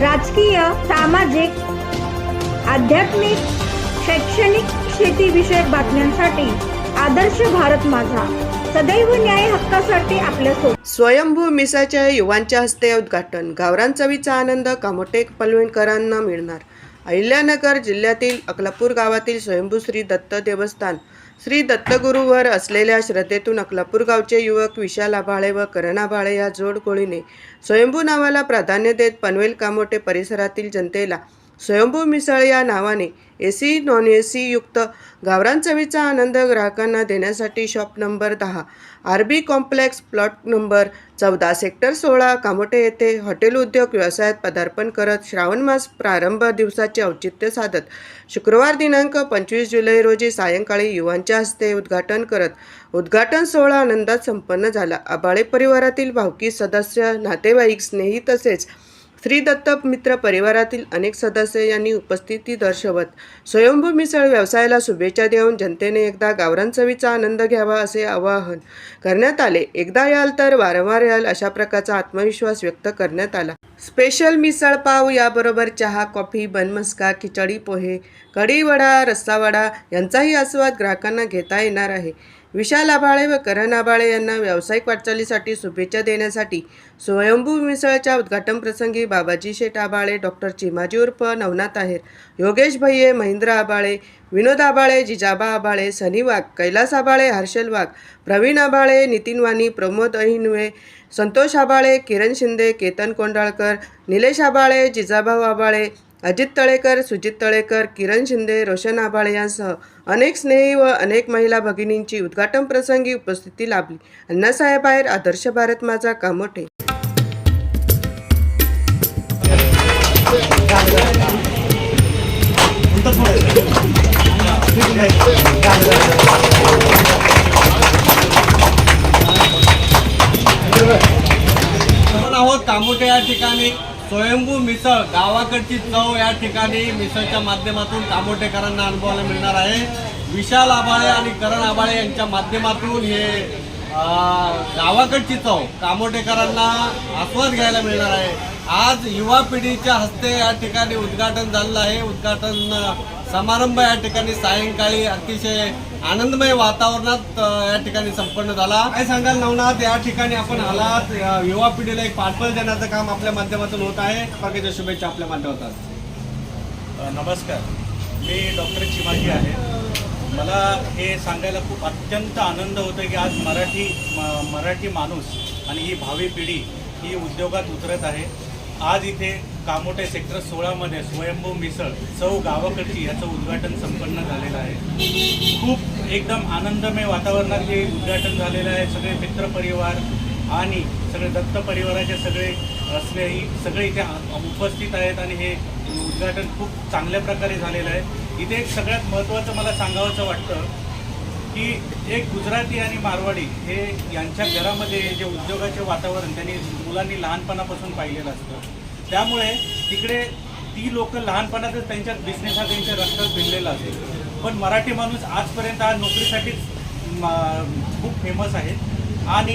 राजकीय सामाजिक आध्यात्मिक शैक्षणिक शेतीविषयक बातम्यांसाठी आदर्श भारत माझा. सदैव न्याय हक्कासाठी आपल्यासोबत स्वयंभू मिसाच्या युवांच्या हस्ते उद्घाटन. गावरान चवीचा आनंद कामोटेक पलवेणकरांना मिळणार. अहिल्यानगर जिल्ह्यातील अकलापूर गावातील स्वयंभू श्री दत्त देवस्थान श्री दत्तगुरूवर असलेल्या श्रद्धेतून अकलापूर गावचे युवक विशाल आभाळे व करण आभाळे या जोडगोळीने स्वयंभू नावाला प्राधान्य देत पनवेल कामोटे परिसरातील जनतेला स्वयंभू मिसळ या नावाने A C non A C युक्त गावरान चवीचा आनंद ग्राहकांना देण्यासाठी शॉप नंबर दहा R B complex plot number चौदा सेक्टर सोळा कामोटे येथे हॉटेल उद्योग व्यवसायात पदार्पण करत श्रावण मास प्रारंभ दिवसाचे औचित्य साधत शुक्रवार दिनांक पंचवीस जुलै रोजी सायंकाळी युवांच्या हस्ते उद्घाटन करत उद्घाटन सोहळा आनंदात संपन्न झाला. आबाळे परिवारातील भावकी सदस्य नातेवाईक स्नेही तसेच श्री दत्त मित्र परिवारातील अनेक सदस्य यांनी उपस्थिती दर्शवत स्वयंभू मिसळ व्यवसायाला शुभेच्छा देऊन जनतेने एकदा गावरान चवीचा आनंद घ्यावा असे आवाहन करण्यात आले. एकदा याल तर वारंवार याल अशा प्रकारचा आत्मविश्वास व्यक्त करण्यात आला. स्पेशल मिसळ पाव याबरोबर चहा कॉफी बनमस्का खिचडी पोहे कढीवडा रस्सावडा यांचाही आस्वाद ग्राहकांना घेता येणार आहे. विशाल आभाळे व करण आभाळे यांना व्यावसायिक वाटचालीसाठी शुभेच्छा देण्यासाठी स्वयंभू मिसळच्या उद्घाटन प्रसंगी बाबाजी शेठ आबाळे डॉक्टर चिमाजी उर्फ नवनाथ आहेर योगेश भैये महेंद्र आबाळे विनोद आबाळे जिजाबा आबाळे सनी वाघ कैलास आबाळे हर्षल वाघ प्रवीण आबाळे नितीन वाणी प्रमोद अहिनवे संतोष आबाळे किरण शिंदे केतन कोंडाळकर निलेश आबाळे जिजाभाऊ आबाळे अजित तळेकर सुजित तळेकर किरण शिंदे रोशन आभाळे यांसह अनेक स्नेही व अनेक महिला भगिनींची उद्घाटन प्रसंगी उपस्थिती लाभली. अण्णासाहेब आहेर आदर्श भारत माझा कामोठे. गावाकडची चव या ठिकाणी मिसळच्या माध्यमातून कामोटेकरांना अनुभवायला मिळणार आहे. विशाल आबाळे आणि करण आबाळे यांच्या माध्यमातून हे गावाकडची चव कामोटेकरांना आस्वाद घ्यायला मिळणार आहे. आज युवा पिढीच्या हस्ते या ठिकाणी उद्घाटन झालेलं आहे. उद्घाटन समारंभ या ठिकाणी सायंकाळी अतिशय आनंदमय वातावरणात या ठिकाणी संपन्न झाला. काय सांगाल नवनाथ या ठिकाणी आपण आलात युवा पिढीला एक पाठबळ देण्याचं काम आपल्या माध्यमातून होत आहे. बाकीच्या शुभेच्छा आपल्या माध्यमातून. नमस्कार. मी डॉक्टर चिमाजी आहे. मला हे सांगायला खूप अत्यंत आनंद होतो की आज मराठी म- मराठी माणूस आणि ही भावी पिढी ही उद्योगात उतरत आहे. आज इथे कामोटे सेक्टर सोळामध्ये स्वयंभू मिसळ चव गावाकडची याचं उद्घाटन संपन्न झालेलं आहे. खूप एकदम आनंदमय वातावरणात हे उद्घाटन झालेलं आहे. सगळे मित्रपरिवार आणि सगळे दत्त परिवाराचे सगळे असलेही सगळे इथे उपस्थित आहेत आणि हे उद्घाटन खूप चांगल्या प्रकारे झालेलं आहे. इथे एक सगळ्यात महत्त्वाचं मला सांगावंसं वाटतं की एक गुजराती आणि मारवाडी हे यांच्या घरामध्ये जे उद्योगाचे वातावरण त्यांनी मुलांनी लहानपणापासून पाहिलेलं असतं. त्यामुळे तिकडे ती लोक लहानपणातच त्यांच्या बिझनेस हा त्यांच्या रस्त्यात भिनलेला असेल. पण मराठी माणूस आजपर्यंत हा नोकरीसाठीच खूप फेमस आहे. आणि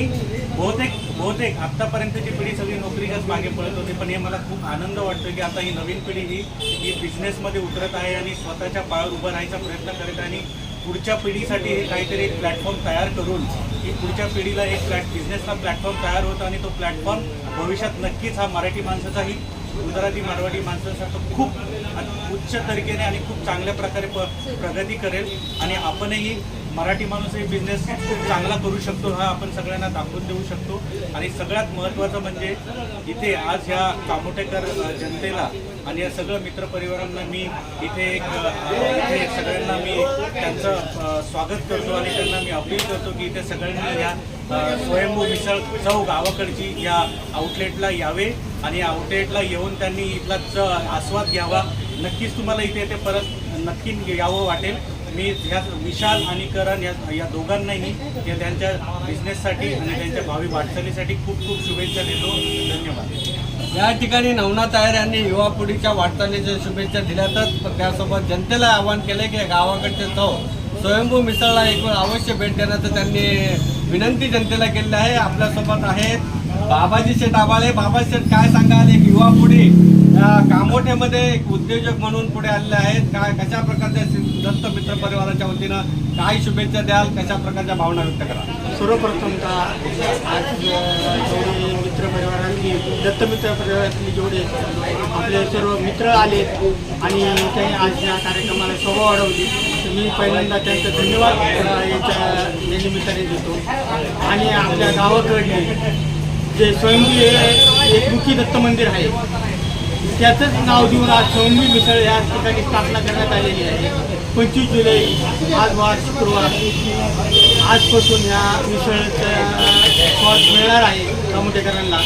बहुतेक बहुतेक आत्तापर्यंतची पिढी सगळी नोकरीच्याच मागे पळत होती. पण हे मला खूप आनंद वाटतो की आता ही नवीन पिढी ही ही बिझनेसमध्ये उतरत आहे आणि स्वतःच्या पायावर उभं राहायचा प्रयत्न करत आहे. आणि पुढच्या पिढीसाठी हे काहीतरी एक प्लॅटफॉर्म तयार करून की पुढच्या पिढीला एक प्लॅट बिझनेसचा प्लॅटफॉर्म तयार होतो आणि तो प्लॅटफॉर्म भविष्यात नक्कीच हा मराठी माणसाचाही गुजराती मारवाडी माणसांसारखं खूप उच्च तरीकेने आणि खूप चांगल्या प्रकारे प प्रगती करेल आणि आपणही मराठी माणूसही बिझनेस खूप चांगला करू शकतो हा आपण सगळ्यांना दाखवून देऊ शकतो. आणि सगळ्यात महत्त्वाचं म्हणजे इथे आज ह्या कामोटेकर जनतेला आणि या सगळं मित्रपरिवारांना मी इथे एक इथे सगळ्यांना मी त्यांचं स्वागत करतो आणि त्यांना मी अपील करतो की इथे सगळ्यांनी या स्वयंभू मिसळ चव गावाकडची या आउटलेटला यावे आणि या आउटलेटला येऊन त्यांनी इथला च आस्वाद घ्यावा. नक्कीच तुम्हाला इथे ते परत नक्की यावं वाटेल. मी ह्या विशाल आणि करण या या दोघांनाही या त्यांच्या बिझनेससाठी आणि त्यांच्या भावी वाटचालीसाठी खूप खूप शुभेच्छा देतो. धन्यवाद. या ठिकाणी नवनाथ आयर यांनी युवा पिढीच्या वाटचालीच्या शुभेच्छा दिल्यातच तर त्यासोबत जनतेला आवाहन केलं की गावाकडचे चव स्वयंभू मिसळला एक वेळ अवश्य भेट देण्याचं त्यांनी विनंती जनतेला केलेली आहे. आपल्यासोबत आहेत बाबाजी शेठ आबाळे. बाबा शेठ काय सांगाल? एक युवा पुढे कामोठ्यामध्ये एक उद्योजक म्हणून पुढे आलेले आहेत. काय कशा प्रकारच्या दत्त मित्र परिवाराच्या वतीनं काय शुभेच्छा द्याल? कशा प्रकारच्या भावना व्यक्त करा सर्वप्रथमतः आज मित्र जेवढे दत्त मित्र परिवारातली जेवढे आपले सर्व मित्र आले आणि त्यांनी आज या कार्यक्रमाला शोभा वाढवली. मी पहिल्यांदा त्यांचा धन्यवाद याच्या या निमित्ताने देतो. आणि आपल्या गावाकडले जे स्वयंभू हे एकमुखी दत्त मंदिर आहे त्याचंच नाव देऊन आज स्वयंभू मिसळ या ठिकाणी स्थापना करण्यात आलेली आहे. पंचवीस जुलै आज वार शुक्रवार. आजपासून ह्या मिसळचा स्वाद मिळणार आहे कामोटेकरांना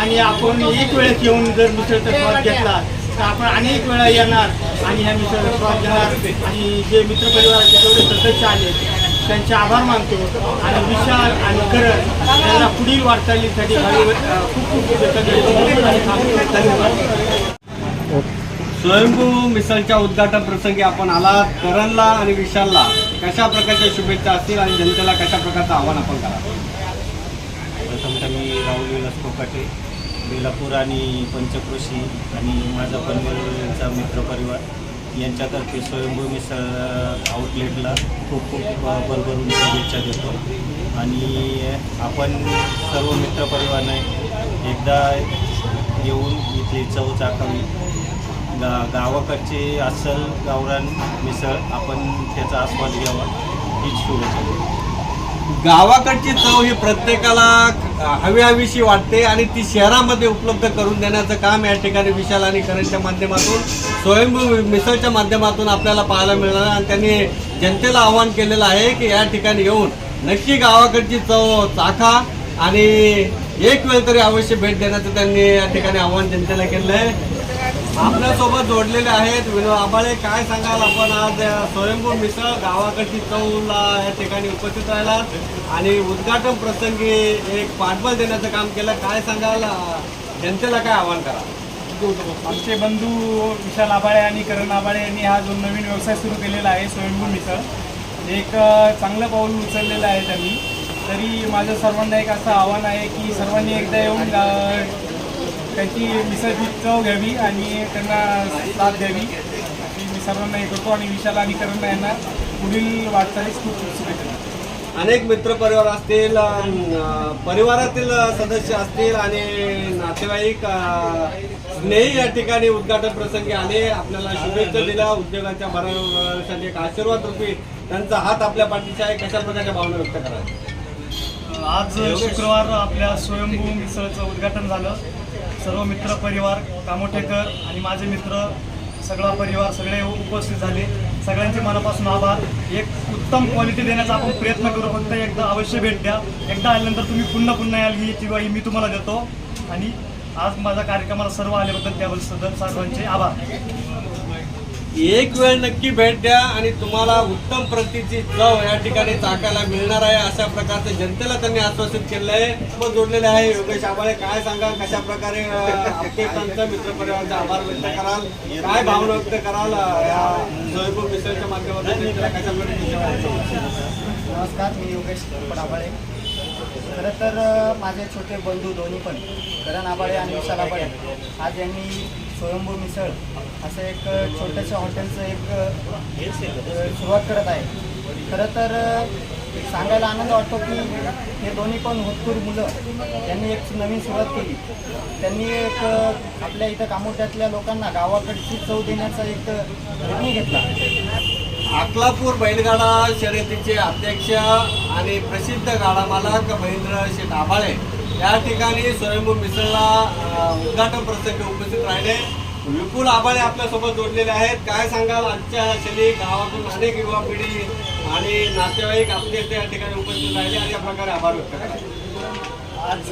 आणि आपण एक वेळेस येऊन जर मिसळचा स्वाद घेतला तर आपण अनेक वेळा येणार आणि ह्या मिसळचा स्वाद घेणार आणि जे मित्रपरिवाराचे जेवढे सदस्य आले त्यांचे आभार मानतो आणि विशाल आणि करण त्यांना पुढील वाटचालीसाठी खूप खूप. धन्यवाद. स्वयंभू मिसळच्या उद्घाटन प्रसंगी आपण आलात. करणला आणि विशालला कशा प्रकारच्या शुभेच्छा असतील आणि जनतेला कशा प्रकारचं आव्हान आपण करा प्रथमतः मी राहुल विलास कोकाटे बेलापूर आणि पंचक्रोशी आणि माझा पनवेलचा मित्रपरिवार यांच्यातर्फे स्वयंभू मिसळ आउटलेटला खूप खूप भरभरून शुभेच्छा देतो. आणि आपण सर्व मित्रपरिवाराने एकदा येऊन इथे चव चाकावी गा गावाकडचे अस्सल गावरान मिसळ आपण त्याचा आस्वाद घ्यावा हीच शुभेच्छा देतो. गावाकडची चव ही प्रत्येकाला हवी हवीशी वाटते आणि ती शहरामध्ये उपलब्ध करून देण्याचं काम या ठिकाणी विशाल आणि करणच्या माध्यमातून स्वयंभू मिसळच्या माध्यमातून आपल्याला पाहायला मिळणार आणि त्यांनी जनतेला आवाहन केलेलं आहे की या ठिकाणी येऊन नक्की गावाकडची चव चाखा आणि एक वेळ तरी अवश्य भेट देण्याचं त्यांनी या ठिकाणी आव्हान जनतेला केलं आहे. आपल्यासोबत जोडलेले आहेत. विनोद आबाळे काय सांगाल आपण आज स्वयंभू मिसळ गावाकडची चौला या ठिकाणी उपस्थित राहिला आणि उद्घाटन प्रसंगी एक पाठबळ देण्याचं काम केलं. काय सांगाल जनतेला काय आव्हान करा? आमचे बंधू विशाल आबाळे आणि करण आबाळे यांनी हा जो नवीन व्यवसाय सुरू केलेला आहे स्वयंभू मिसळ एक चांगलं पाऊल उचललेलं आहे त्यांनी. तरी माझं सर्वांना एक असं आव्हान आहे की सर्वांनी एकदा येऊन त्यांची मिसळची चव घ्यावी आणि त्यांना साथ द्यावी. मी सर्वांना हे करतो आणि विशाल आणि करण यांना पुढील वाटचालीस खूप खूप शुभेच्छा. अनेक मित्र परिवार असतील परिवारातील सदस्य असतील आणि नातेवाईक स्नेही या ठिकाणी उद्घाटन प्रसंगी आले. आपल्याला शुभेच्छा दिल्या. उद्योगाच्या भरासाठी एक आशीर्वाद रूपी त्यांचा हात आपल्या पाठीशी आहे. कशा प्रकारच्या भावना व्यक्त करा आज शुक्रवार आपल्या स्वयंभू मिसळचं उद्घाटन झालं. सर्व मित्र परिवार कामोठेकर आणि माझे मित्र सगळा परिवार सगळे उपस्थित झाले. सगळ्यांचे मनापासून आभार. एक उत्तम क्वालिटी देण्याचा आपण प्रयत्न करू. फक्त एकदा अवश्य भेट द्या. एकदा आल्यानंतर तुम्ही पुन्हा पुन्हा याल ही किंवा मी तुम्हाला देतो. आणि आज माझ्या कार्यक्रमाला सर्व आल्याबद्दल त्याबद्दल सर्वांचे आभार. एक वेळ नक्की भेट द्या आणि तुम्हाला उत्तम प्रतीची चव या ठिकाणी चाकायला मिळणार आहे अशा प्रकारचे जनतेला त्यांनी आश्वासित केलं आहे. जोडलेले आहे. योगेश आबाळे काय सांगा कशा प्रकारे मित्रपरिवाराचा आभार व्यक्त कराल? काय भावना व्यक्त कराल या स्वयंभू मिसळच्या माध्यमातून? जनतेला कशा प्रकारे नमस्कार मी योगेश पडाबाळे खरं तर माझे छोटे बंधू दोन्ही पण करण आबाळे आणि विशाल आबाळे आज यांनी स्वयंभू मिसळ असं एक छोट्याशा छोटंसं हॉटेलचं एक सुरुवात करत आहे. खरं तर सांगायला आनंद वाटतो की हे दोन्ही पण होतकूर मुलं त्यांनी एक नवीन सुरुवात केली. त्यांनी एक आपल्या इथं कामोट्यातल्या लोकांना गावाकडची चव देण्याचा एक निर्णय घेतला. अकलापूर बैलगाडा शर्यतीचे अध्यक्ष आणि प्रसिद्ध गाडा मालक महेंद्र शेठ आबाळे. या ठिकाणी स्वयंभू मिसळला उद्घाटन प्रसंगी उपस्थित राहिले. विपुल आबाळे आपल्यासोबत जोडलेले आहेत. काय सांगाल? आजच्या क्षणी गावातून अनेक युवा पिढी आणि नातेवाईक आपले त्या ठिकाणी उपस्थित राहिले आणि या प्रकारे आभार व्यक्त करा आज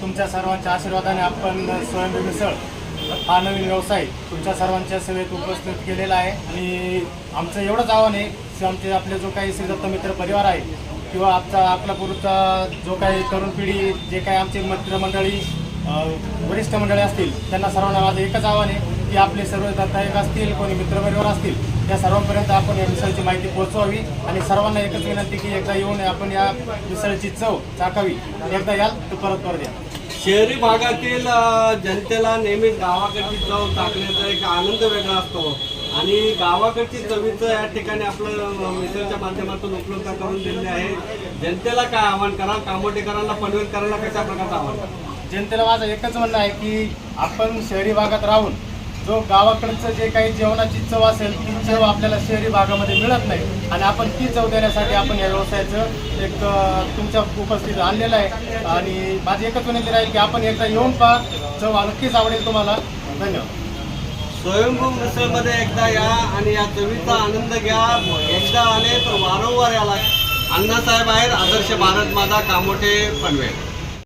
तुमच्या सर्वांच्या आशीर्वादाने आपण स्वयंभू मिसळ हा नवीन व्यवसाय तुमच्या सर्वांच्या सेवेत उपस्थित केलेला आहे. आणि आमचं एवढंच आव्हान आहे की आमचे आपले जो काही श्रीदत्त मित्र परिवार आहे किंवा आमचा अकलापूरचा जो काही तरुण पिढी जे काही आमचे मित्रमंडळी वरिष्ठ मंडळी असतील त्यांना सर्वांना माझं एकच आव्हान आहे की आपले सर्व दत्तायक असतील कोणी मित्रपरिवार असतील त्या सर्वांपर्यंत आपण या मिसळची माहिती पोहोचवावी. आणि सर्वांना एकच विनंती की एकदा येऊन आपण या मिसळची चव चाकावी एकदा याल तर परत परत या. शहरी भागातील जनतेला नेहमी गावाकडची चव टाकण्याचा एक आनंद वेगळा असतो. आणि गावाकडची चवीचं या ठिकाणी आपलं मिसळच्या माध्यमातून उपलब्ध करून दिलेली आहे. जनतेला काय आव्हान कराल? कामोटेकरांना पनवेलकरांना कशा प्रकारचं आव्हान? जनतेला माझं एकच म्हणणं आहे की आपण शहरी भागात राहून जो गावाकडचं जे काही जेवणाची चव असेल ती चव आपल्याला शहरी भागामध्ये मिळत नाही. आणि आपण ती चव देण्यासाठी आपण या व्यवसायाचं एक तुमच्या उपस्थित आणलेलं आहे. आणि माझी एकच विनंती राहील की आपण एकदा येऊन पहा. चव नक्कीच आवडेल तुम्हाला. धन्यवाद. स्वयंभू मिसळमध्ये एकदा या आणि या चवीचा आनंद घ्या. एकदा आले तर वारंवार याला. अण्णासाहेब आहेत आदर्श भारत माझा कामोठे पनवेल.